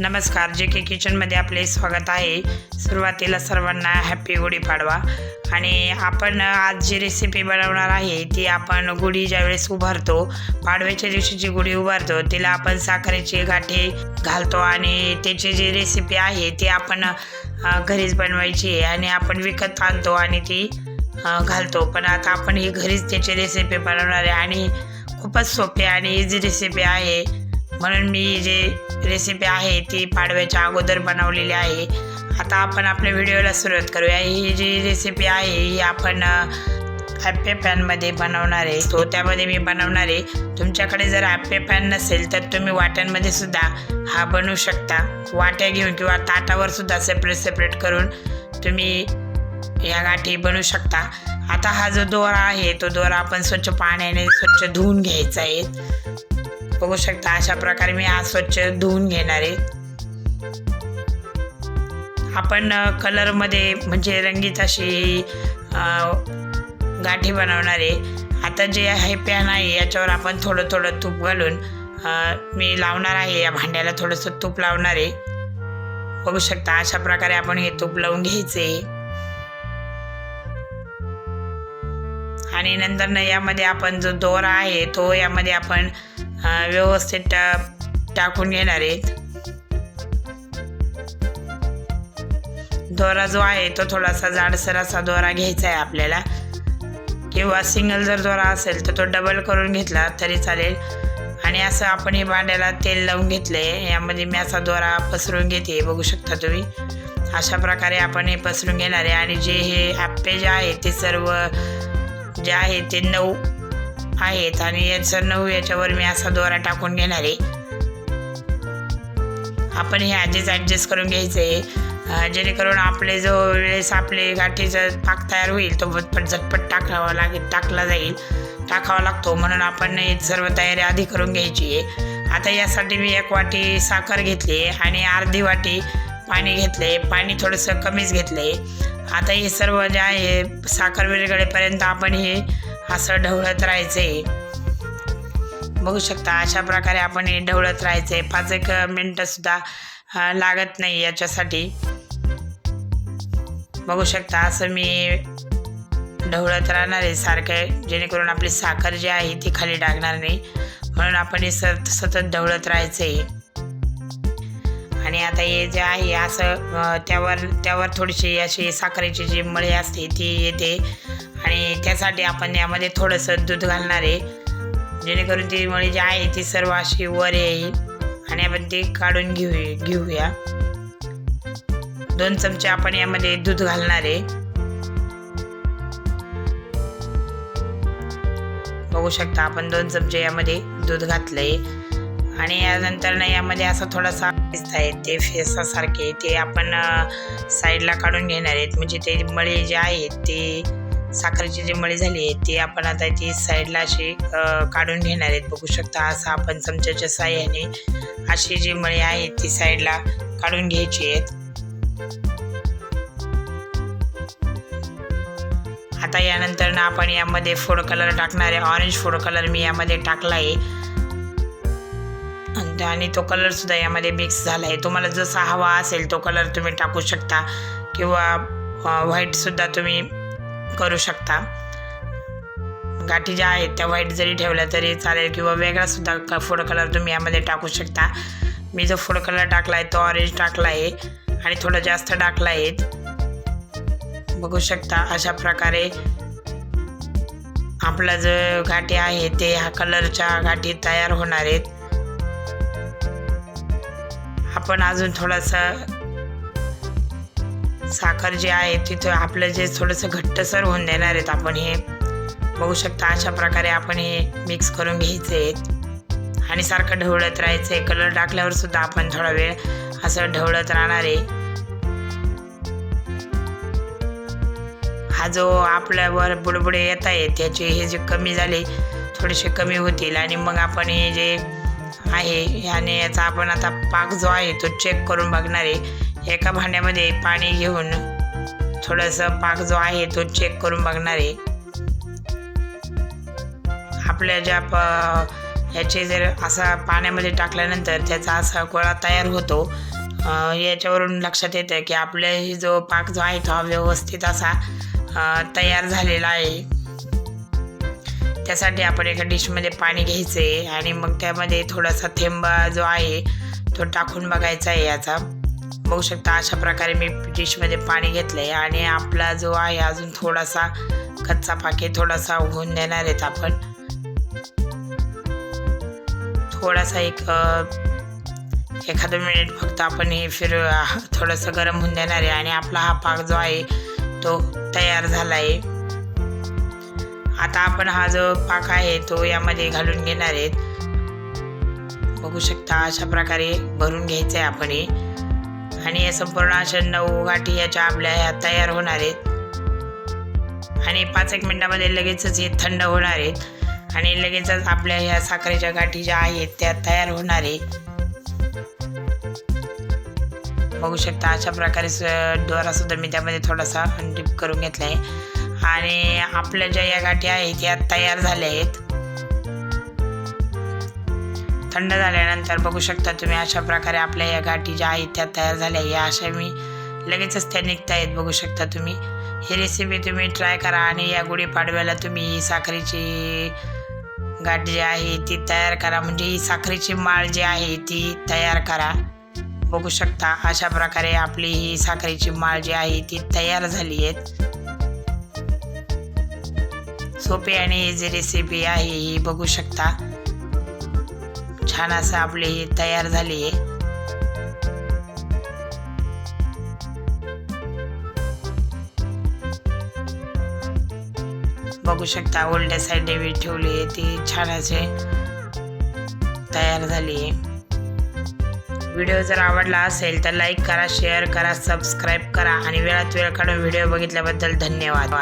नमस्कार जे के किचनमध्ये आपले स्वागत आहे. सुरुवातीला सर्वांना हॅपी गुढीपाडवा आणि आपण आज जी रेसिपी बनवणार आहे ती आपण गुढी ज्यावेळेस उभारतो पाडव्याच्या दिवशी जी गुढी उभारतो तिला आपण साखरेची गाठी घालतो आणि त्याची जी रेसिपी आहे ती आपण घरीच बनवायची आहे आणि आपण विकत आणतो आणि ती घालतो. पण आता आपण ही घरीच त्याची रेसिपी बनवणार आहे आणि खूपच सोपी आणि इझी रेसिपी आहे. म्हणून मी जे रेसिपी आहे ती पाडव्याच्या अगोदर बनवलेली आहे. आता आपण आपल्या व्हिडिओला सुरुवात करूया. ही जी रेसिपी आहे ही आपण ॲप्पे पॅनमध्ये बनवणार आहे. तो त्यामध्ये मी बनवणार आहे. तुमच्याकडे जर ॲप्पे पॅन नसेल तर तुम्ही वाट्यांमध्ये सुद्धा हा बनवू शकता. वाट्या घेऊन किंवा ताटावर सुद्धा सेपरेट सेपरेट करून तुम्ही या गाठी बनवू शकता. आता हा जो दोरा आहे तो दोरा आपण स्वच्छ पाण्याने स्वच्छ धुवून घ्यायचा आहे. बघू शकता अशा प्रकारे मी हा स्वच्छ धुवून घेणार आहे. आपण कलरमध्ये म्हणजे रंगीत अशी गाठी बनवणार आहे. आता जे आहे पॅन आहे याच्यावर आपण थोडं थोडं तूप घालून मी लावणार आहे. या भांड्याला थोडंसं तूप लावणार आहे. बघू शकता अशा प्रकारे आपण हे तूप लावून घ्यायचे. आणि नंतर ना यामध्ये आपण जो दोरा आहे तो यामध्ये आपण व्यवस्थित टा- टाकून घेणार आहेत. दोरा जो आहे तो थोडासा जाडसर असा दोरा घ्यायचा आहे आपल्याला. किंवा सिंगल जर दोरा असेल तर तो डबल करून घेतला तरी चालेल. आणि असं आपण हे भांड्याला तेल लावून घेतलं आहे यामध्ये मी असा दोरा पसरून घेते बघू शकता तुम्ही. अशा प्रकारे आपण हे पसरून घेणार आहे. आणि जे हे आप्पे जे आहे ते सर्व जे आहे ते नऊ आहेत आणि याचं नऊ याच्यावर मी असा दोरा टाकून घेणार आहे. आपण हे आधीच ॲडजस्ट करून घ्यायचं. आहे जेणेकरून आपले जो वेळेस आपले गाठीचा पाक तयार होईल तो झटपट झटपट टाकावा लागेल टाकला जाईल टाकावा लागतो. म्हणून आपण सर्व तयारी आधी करून घ्यायची आहे. आता यासाठी मी एक वाटी साखर घेतली आणि अर्धी वाटी पाणी घेतले. पाणी थोडंसं कमीच घेतले. आता हे सर्व जे आहे साखर विरगळेपर्यंत आपण हे असं ढवळत राहायचे. बघू शकता अशा प्रकारे आपण हे ढवळत राहायचे. पाच एक मिनटंसुद्धा लागत नाही याच्यासाठी. बघू शकता असं मी ढवळत राहणार आहे सारखं जेणेकरून आपली साखर जी आहे ती खाली टाकणार नाही. म्हणून आपण हे सत सतत ढवळत राहायचं. आहे आणि आता हे जे आहे असं त्यावर त्यावर थोडीशी अशी साखरेची जी मळी असते ती येते. आणि त्यासाठी आपण यामध्ये थोडंसं दूध घालणार आहे. जेणेकरून ती मळी जी आहे ती सर्व अशी वर येईल. आणि आपण ती काढून घेऊ घेऊया. दोन चमचे आपण यामध्ये दूध घालणार आहे. बघू शकता आपण दोन चमचे यामध्ये दूध घातलंय. आणि यानंतर ना यामध्ये असा थोडासा दिसत आहे ते फेसासारखे ते आपण साईडला काढून घेणार आहेत. म्हणजे ते मळी जे आहेत ते साखरेची जी मळी झाली आहे ती आपण आता ती साईडला अशी काढून घेणार आहेत. बघू शकता असं आपण चमच्याच्या साह्याने अशी जी मळी आहे ती साईडला काढून घ्यायची आहेत. आता यानंतर ना आपण यामध्ये फूड कलर टाकणार आहे. ऑरेंज फूड कलर मी यामध्ये टाकला आहे. आणि- आणि तो कलर सुद्धा यामध्ये मिक्स झाला आहे. तुम्हाला जसा हवा असेल तो कलर तुम्ही टाकू शकता. किंवा व्हाईट सुद्धा तुम्ही करू शकता. गाठी ज्या आहेत त्या व्हाईट जरी ठेवल्या तरी चालेल किंवा वेगळा सुद्धा क फूड कलर तुम्ही यामध्ये टाकू शकता. मी जो फूड कलर टाकला आहे तो ऑरेंज टाकला आहे आणि थोडं जास्त टाकला आहे बघू शकता अशा प्रकारे आपला जो गाठी आहे ते ह्या कलरच्या गाठी तयार होणार आहेत. आपण अजून थोडंसं साखर जे आहे तिथं आपलं जे थोडंसं घट्टसर होऊन देणार आहेत आपण हे. बघू शकता अशा प्रकारे आपण हे मिक्स करून घ्यायचे आहेत. आणि सारखं ढवळत राहायचं आहे कलर टाकल्यावर सुद्धा आपण थोडा वेळ असं ढवळत राहणार आहे. हा जो आपल्यावर बुडबुडे येत आहेत त्याचे हे जे कमी झाले थोडेसे कमी होतील. आणि मग आपण हे जे आहे ह्याने याचा आपण आता पाक जो आहे तो चेक करून बघणार आहे. एका भांड्यामध्ये पाणी घेऊन थोडंसं पाक जो आहे तो चेक करून बघणार आहे. आपल्या ज्या प ह्याचे जर असा पाण्यामध्ये टाकल्यानंतर त्याचा असा गोळा तयार होतो. याच्यावरून लक्षात येतं की आपल्या जो पाक जो आहे तो हा व्यवस्थित असा तयार झालेला आहे. त्यासाठी आपण एका डिशमध्ये पाणी घ्यायचं आहे आणि मग त्यामध्ये थोडासा थेंबा जो आहे तो टाकून बघायचा आहे याचा. बघू शकता अशा प्रकारे मी डिशमध्ये पाणी घेतलं आहे आणि आपला जो आहे अजून थोडासा कच्चा पाके थोडासा उघडून देणार आहेत आपण. थोडासा एक एखादं मिनिट फक्त आपण हे फिर थोडंसं गरम होऊन देणार आहे आणि आपला हा पाक जो आहे तो तयार झाला आहे आता आपण हा जो पाक आहे तो यामध्ये घालून घेणार आहेत. बघू शकता अशा प्रकारे भरून घ्यायचं आहे आपण हे. आणि या संपूर्ण अशा नऊ गाठी याच्या आपल्या ह्या तयार होणार आहेत. आणि पाच एक मिनटामध्ये लगेचच हे थंड होणार आहेत. आणि लगेचच आपल्या ह्या साखरेच्या गाठी ज्या आहेत त्या तयार होणार आहे बघू शकता अशा प्रकारे स- मी त्यामध्ये थोडासा डिप करून घेतला आहे आणि आपल्या ज्या या गाठी आहेत या तयार झाल्या आहेत. थंड झाल्यानंतर बघू शकता तुम्ही अशा प्रकारे आपल्या या गाठी ज्या आहेत त्या तयार झाल्या. या अशा मी लगेचच त्या निघता आहेत बघू शकता तुम्ही. ही रेसिपी तुम्ही ट्राय करा आणि या गुढीपाडव्याला तुम्ही ही साखरेची गाठ जी आहे ती तयार करा. म्हणजे ही साखरेची माळ जी आहे ती तयार करा. बघू शकता अशा प्रकारे आपली ही साखरेची माळ जी आहे ती तयार झाली आहेत सोपी आणि इझी रेसिपी आहे ही बघू शकता. छान असं आपली तयार झाले आहे. बघू शकता उलट्या साईड मी ठेवली आहे ती छान असे तयार झाली आहे. व्हिडिओ जर आवडला असेल तर लाईक करा शेअर करा सबस्क्राईब करा आणि वेळात वेळ काढून व्हिडिओ बघितल्याबद्दल धन्यवाद.